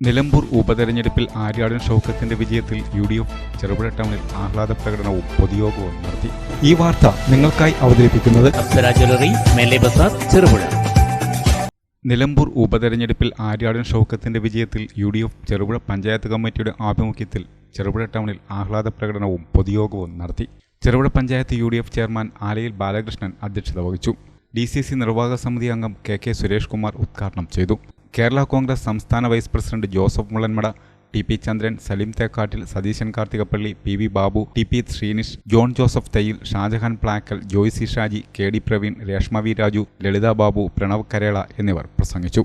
നിലമ്പൂർ ഉപതെരഞ്ഞെടുപ്പിൽ ആര്യാടൻ ഷൗക്കത്തിന്റെ വിജയത്തിൽ യു ഡി എഫ് ചെറുപുഴ ടൗണിൽ ആഹ്ലാദ പ്രകടനവും പൊതുയോഗവും നടത്തി. ഈ വാർത്ത നിങ്ങൾക്കായി അവതരിപ്പിക്കുന്നത് ചെറുപുഴ. നിലമ്പൂർ ഉപതെരഞ്ഞെടുപ്പിൽ ആര്യാടൻ ഷൗക്കത്തിന്റെ വിജയത്തിൽ U D F Cherupuzha panchayat കമ്മിറ്റിയുടെ ആഭിമുഖ്യത്തിൽ ചെറുപുഴ ടൗണിൽ ആഹ്ലാദ പ്രകടനവും പൊതുയോഗവും നടത്തി. Cherupuzha panchayat U D F chairman Alayil Balakrishnan അധ്യക്ഷത വഹിച്ചു. ഡി സി സി നിർവാഹക സമിതി അംഗം കെ കെ സുരേഷ് കുമാർ ഉദ്ഘാടനം ചെയ്തു. കേരള കോൺഗ്രസ് സംസ്ഥാന vice president Joseph Mulanmada T P Chandran Saleem Thekkattil Satheesan Karthikappally P V Babu T P Sreenish John Joseph Thayyil Shajahan Plackal Joicy Shaji K D Praveen Reshma V Raju Lalitha Babu Pranav Karela എന്നിവർ പ്രസംഗിച്ചു.